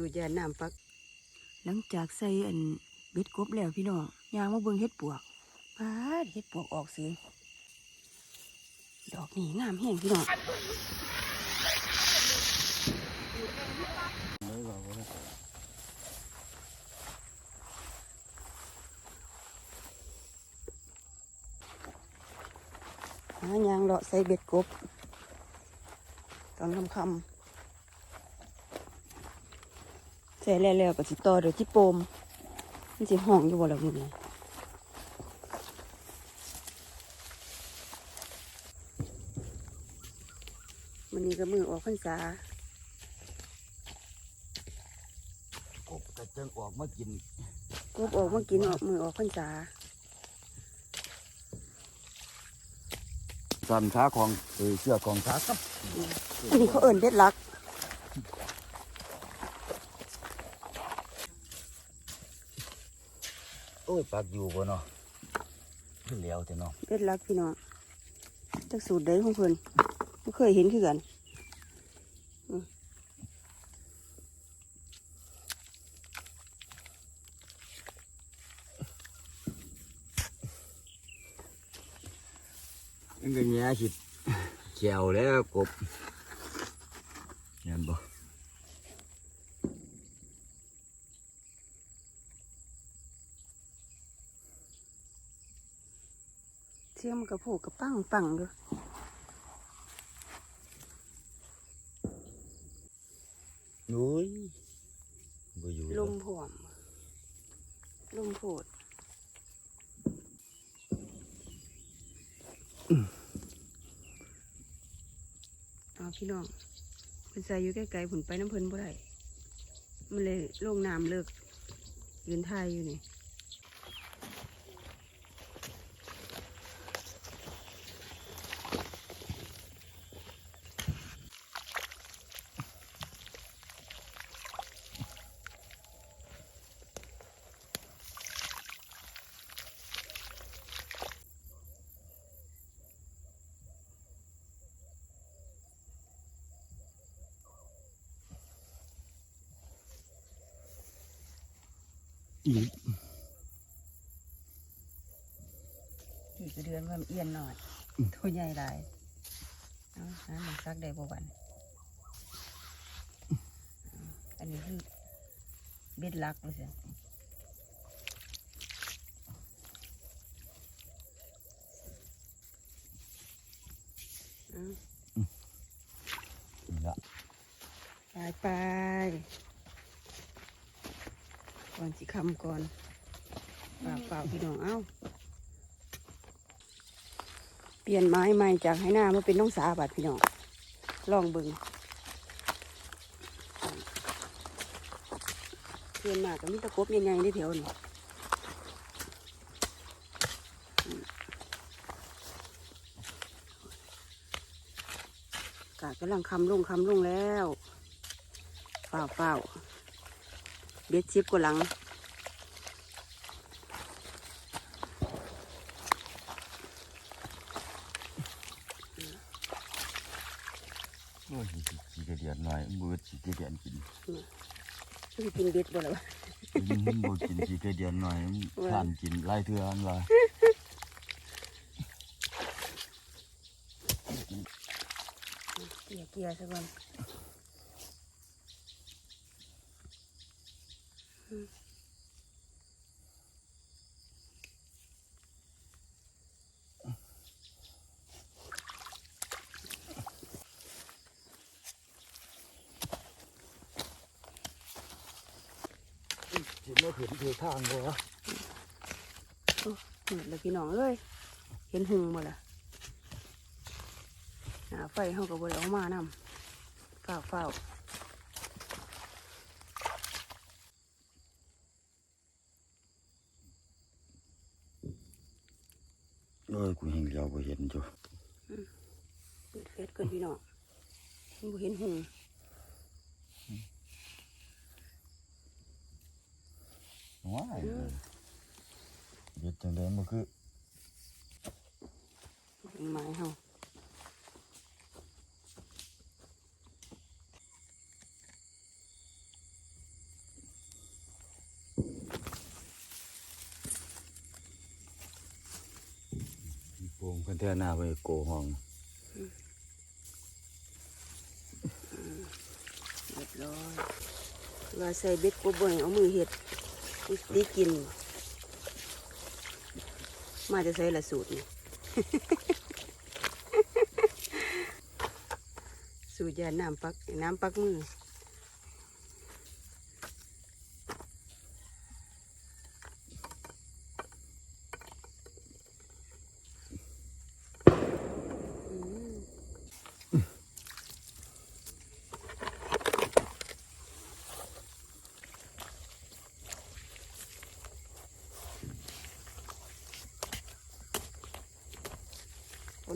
สูตรยาน้ำปัก หลังจากใส่อันเบ็ดกบแล้วพี่น้องยางมาเบิ่งเฮ็ดปวกปาดเฮ็ดปวกออกสือดอกนี่งามแห้งพี่น้องหายางเลาะใส่เบ็ดกบ ตอนค่ำๆใส่แล้วๆก็สิต่อเดี๋ยวที่โปมมันสิห้องอยู่บ่ล่ะมื้อนี้มันนี้ก็มือออกพรรษากบกระเจิงออกมากินกบออกมากินออกมือออกพรรษาสันขาของเออเชือกของขากับอันนี้เขาเอิ้นเบ็ดลัก โอ้ยปากอยู่บ่เนาะขึ้นแล้วแต่เนาะเบ็ดลักพี่น้องจักสูตรใดของเพิ่นบ่เคยเห็นคือกันมันก็แง่สิแจวแล้วกบเห็นบ่ เสียงมัน กระโผกกระปังปังเด้อโอ้ยบ่อยู่ลมผอมลมโพดเอาพี่น้องเพิ่นใส่อยู่ใกล้ๆผุนไปน้ำเพิ่นบ่ได้มันเลยลงน้ำเลิกยืนทายอยู่นี่ อีกขี่กระเดือนว่ามันเอียนหน่อยตัวใหญ่หลายเอาหามันซักได้บ่วันอันนี้คือเบ็ดลักเลยสินี่ละไปไป ก่อนสิคำก่อนเปล่าเปล่าพี่น้องเอ้า เปลี่ยนไม้ใหม่จากให้หน้ามาเป็นน้องสาบัดพี่น้อง ลองเบึงเปลี่ยนมาก็มีตะกบใหญ่ๆได้แถวนี้กากำลังคำลงคำลงแล้วเปล่าเปล่า เบ็ดชิปกว่าหลังโอ้ยสิขี้กระเดียนหน่อยมือสิกระเดียนกินจะกินเบ็ดบ่ล่ะวะอืมบ่กินสิกระเดียนหน่อยทานกินหลายเทื่ออันว่าเกี่ยเกี่ยสั กวันสิมาขึ้นเทือทางบ่วะหมดแล้วพี่น้องเอ้ย เห็นหุงบ่ล่ะหาไฟเขาก็บ่ได้เอามานำฝ้าวฝ้าว โอ้ ยกูเห็นแล้วบ่เห็นจ้ะเปิดเฟซก่อนพี่น้องมันบ่เห็นหุงว้ายเฮ็ดจังได๋มันคือไม้เฮา คนเท่าหน้าไปโกห้องเรียบร้อยว่าใส่เบ็ดกบบ่อยเอามือเห็ดดีกิน มาจะใส่ละสูตรนี่ สูตรยาน้ำปักน้ำปักมือ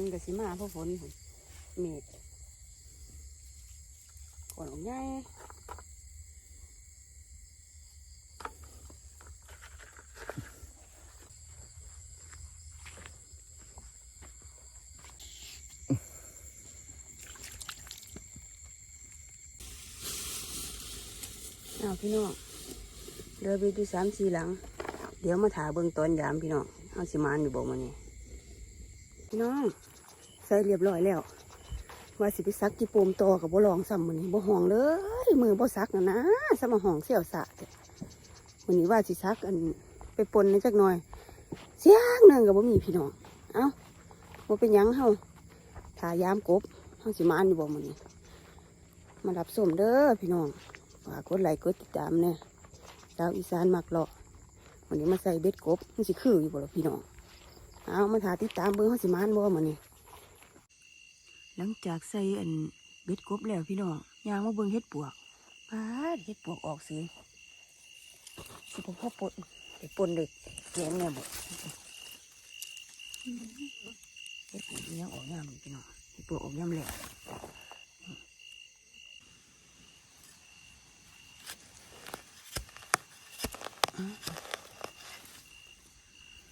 ฝนก็สิมาเพราะฝนเมฆก่อนออกใหญ่เอาพี่น้องเรือไปดูสามสี่หลัง เดี๋ยวมาถาเบิ่งตอนยามพี่น้องเอาสิมานอยู่บ่มานี่พี่น้อง ส่เรียบร้อยแล้ว ว่าสิไปซักกี่โปมต่อกับบ่ลองซ้ำมือนี้บ่ห้องเลย มือบ่ซักนะนะซ้ำมาห้องเสี่ยวสะจ้ะมื้อนี้ว่าสิซักอันไปปนในจักหน่อย เสียงหนึงก็บ่มีพี่น้อง เอ้าบ่เป็นยังเฮาถายามกบเฮาสิมาอันอยู่บ่มือนี้ มารับส้มเด้อพี่น้องฝากกดไลค์กดติดตามแน่ดาวอีสานมักเลาะวันนี้มาใส่เบ็ดกบมันสิคืออยู่บ่ล่ะพี่น้องเอามาถาติดตามเบิ้งเขาสิมานบ่มานี่ หลังจากใส่อันเบ็ดกบแล้วพี่น้องยางมาเบิ้งเฮ็ดปวกปาดเฮ็ดปวกออกสิสิผมพ่อปนไปปนเด็กแกงแน่บ่เฮ็ดปวกยังออกยามพี่น้องเฮ็ดปวกออกยามแหลก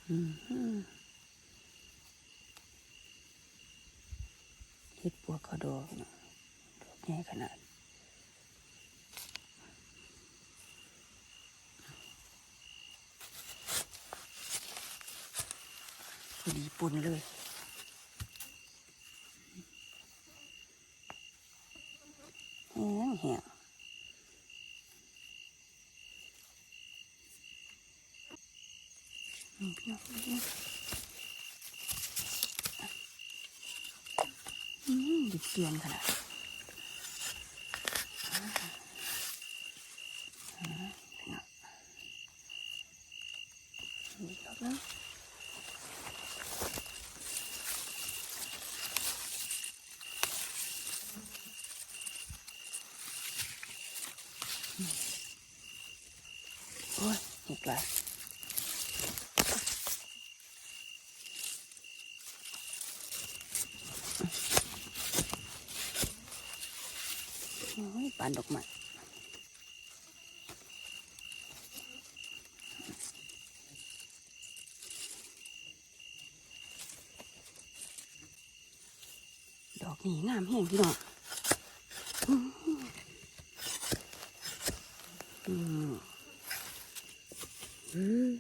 อืม เฮ็ดปวกเขาดอกนะดอกใหญ่ขนาดพอดีปนเลยแห้งแห้งนี่พี่น้องนี่อืม ดิบเกลียนขนาดอ่าอ่าพี่น้องนี่ดอกนึงโอ้ยเห็ดไรโอ้ย ปานดอกไม้ดอกนี้งามแห้งพี่น้องอืมอืมอืม